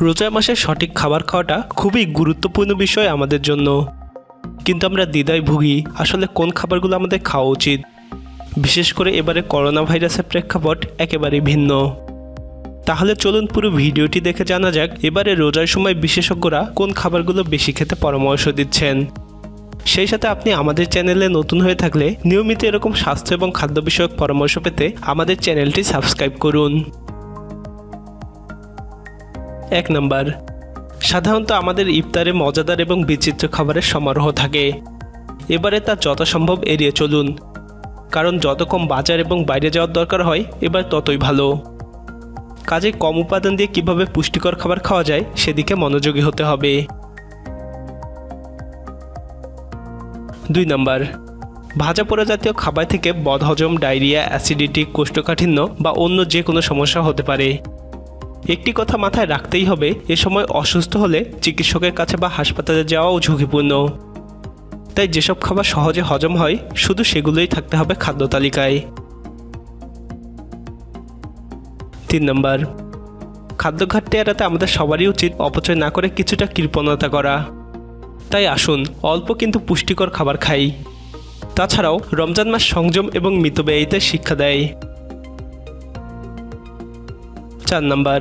রোজা মাসে সঠিক খাবার খাওয়াটা খুবই গুরুত্বপূর্ণ বিষয় আমাদের জন্য। কিন্তু আমরা দ্বিধায় ভুগি, আসলে কোন খাবারগুলো আমাদের খাওয়া উচিত। বিশেষ করে এবারে করোনা ভাইরাসের প্রেক্ষাপট একেবারেই ভিন্ন। তাহলে চলুন পুরো ভিডিওটি দেখে জানা যাক, এবারে রোজার সময় বিশেষজ্ঞরা কোন খাবারগুলো বেশি খেতে পরামর্শ দিচ্ছেন। সেই সাথে আপনি আমাদের চ্যানেলে নতুন হয়ে থাকলে নিয়মিত এরকম স্বাস্থ্য এবং খাদ্য বিষয়ক পরামর্শ পেতে আমাদের চ্যানেলটি সাবস্ক্রাইব করুন। এক নাম্বার। সাধারণত আমাদের ইফতারে মজাদার এবং বিচিত্র খাবারের সমারোহ থাকে। এবারে তা যথাসম্ভব এড়িয়ে চলুন। কারণ যত কম বাজার এবং বাইরে যাওয়ার দরকার হয়, এবার ততই ভালো। কাজে কম উপাদান দিয়ে কীভাবে পুষ্টিকর খাবার খাওয়া যায়, সেদিকে মনোযোগী হতে হবে। দুই নম্বর। ভাজা পোড়া জাতীয় খাবার থেকে বদহজম, ডায়রিয়া, অ্যাসিডিটি, কোষ্ঠকাঠিন্য বা অন্য যে কোনো সমস্যা হতে পারে। একটি কথা মাথায় রাখতেই হবে, এ সময় অসুস্থ হলে চিকিৎসকের কাছে বা হাসপাতালে যাওয়াও ঝুঁকিপূর্ণ। তাই যেসব খাবার সহজে হজম হয়, শুধু সেগুলোই থাকতে হবে খাদ্য তালিকায়। তিন নম্বর খাদ্য ঘাটতি এড়াতে আমাদের সবারই উচিত অপচয় না করে কিছুটা কৃপণতা করা। তাই আসুন, অল্প কিন্তু পুষ্টিকর খাবার খাই। তাছাড়াও, রমজান মাস সংযম এবং মিতব্যয়িতে শিক্ষা দেয়। চার নাম্বার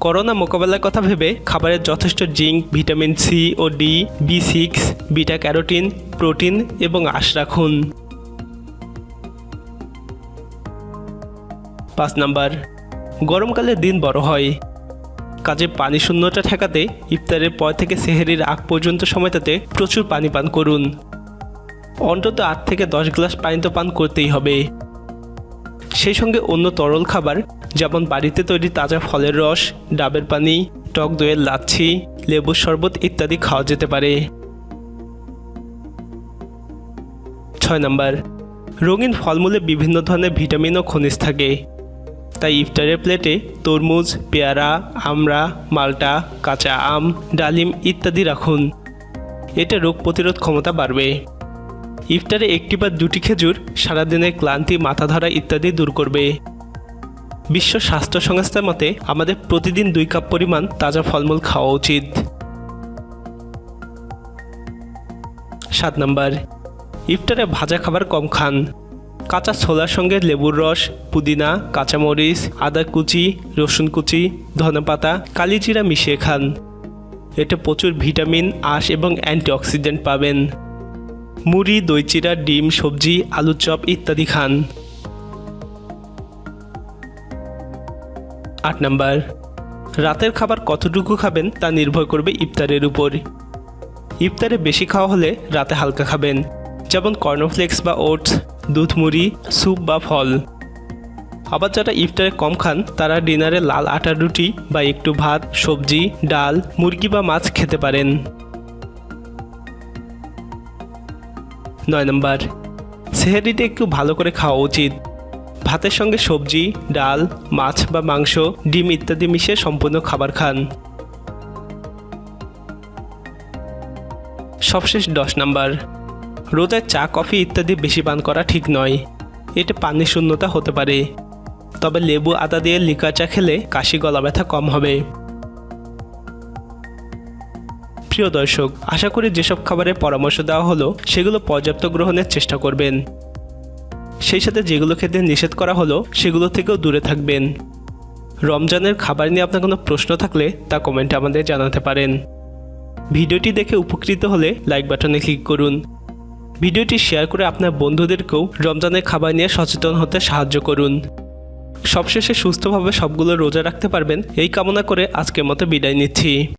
করোনা মোকাবেলার কথা ভেবে খাবারের যথেষ্ট জিঙ্ক, ভিটামিন সি ও D, B six, beta carotene, protein এবং আশ রাখুন। পাঁচ নাম্বার গরমকালে দিন বড় হয়। কাজে পানি শূন্যতা ঠেকাতে ইফতারের পর থেকে সেহেরির আগ পর্যন্ত সময়টাতে প্রচুর পানি পান করুন। অন্তত আট থেকে দশ গ্লাস পানি তো পান করতেই হবে। সেই সঙ্গে অন্য তরল খাবার যেমন বাড়িতে তৈরি তাজা ফলের রস, ডাবের পানি, টক দইয়ের লাচ্ছি, লেবুর শরবত ইত্যাদি খাওয়া যেতে পারে। ছয় নম্বর, রঙিন ফলমূলে বিভিন্ন ধরনের ভিটামিন ও খনিজ থাকে। তাই ইফতারের প্লেটে তরমুজ, পেয়ারা, আমড়া, মালটা, কাঁচা আম, ডালিম ইত্যাদি রাখুন। এটা রোগ প্রতিরোধ ক্ষমতা বাড়বে। ইফতারে একটি বা দুটি খেজুর সারাদিনের ক্লান্তি মাথা ধরা ইত্যাদি দূর করবে। বিশ্ব স্বাস্থ্য সংস্থার মতে, আমাদের প্রতিদিন দুই কাপ পরিমাণ তাজা ফলমূল খাওয়া উচিত। সাত নাম্বার, ইফতারে ভাজা খাবার কম খান। কাঁচা ছোলার সঙ্গে লেবুর রস, পুদিনা, কাঁচামরিচ, আদা কুচি, রসুন কুচি ধনেপাতা কালিজিরা মিশিয়ে খান। এতে প্রচুর ভিটামিন, আঁশ এবং অ্যান্টিঅক্সিডেন্ট পাবেন। মুড়ি দই চিরা ডিম, সবজি আলুর চপ ইত্যাদি খান। আট নাম্বার, রাতের খাবার কতটুকু খাবেন তা নির্ভর করবে ইফতারের উপর। ইফতারে বেশি খাওয়া হলে রাতে হালকা খাবেন, যেমন কর্নফ্লেক্স বা ওটস, দুধ মুড়ি, স্যুপ বা ফল। আবার যারা ইফতারে কম খান, তারা ডিনারে লাল আটার রুটি বা একটু ভাত, সবজি, ডাল, মুরগি বা মাছ খেতে পারেন। নয় নম্বর, সেহেরিটা একটু ভালো করে খাওয়া উচিত। ভাতের সঙ্গে সবজি, ডাল, মাছ বা মাংস, ডিম ইত্যাদি মিশিয়ে সম্পূর্ণ খাবার খান। সবশেষ দশ নাম্বার। রোজায় চা, কফি ইত্যাদি বেশি পান করা ঠিক নয়। এতে পানি শূন্যতা হতে পারে। তবে লেবু, আদা দিয়ে লিকার চা খেলে কাশি, গলা ব্যথা কম হবে। প্রিয় দর্শক, আশা করি যেসব খাবারের পরামর্শ দেওয়া হলো, সেগুলো পর্যাপ্ত গ্রহণের চেষ্টা করবেন। সেই সাথে যেগুলো খেতে নিষেধ করা হলো, সেগুলো থেকেও দূরে থাকবেন। রমজানের খাবার নিয়ে আপনার কোনো প্রশ্ন থাকলে তা কমেন্টে আমাদের জানাতে পারেন। ভিডিওটি দেখে উপকৃত হলে লাইক বাটনে ক্লিক করুন। ভিডিওটি শেয়ার করে আপনার বন্ধুদেরকেও রমজানের খাবার নিয়ে সচেতন হতে সাহায্য করুন। সবশেষে সুস্থভাবে সবগুলো রোজা রাখতে পারবেন, এই কামনা করে আজকের মতো বিদায় নিচ্ছি।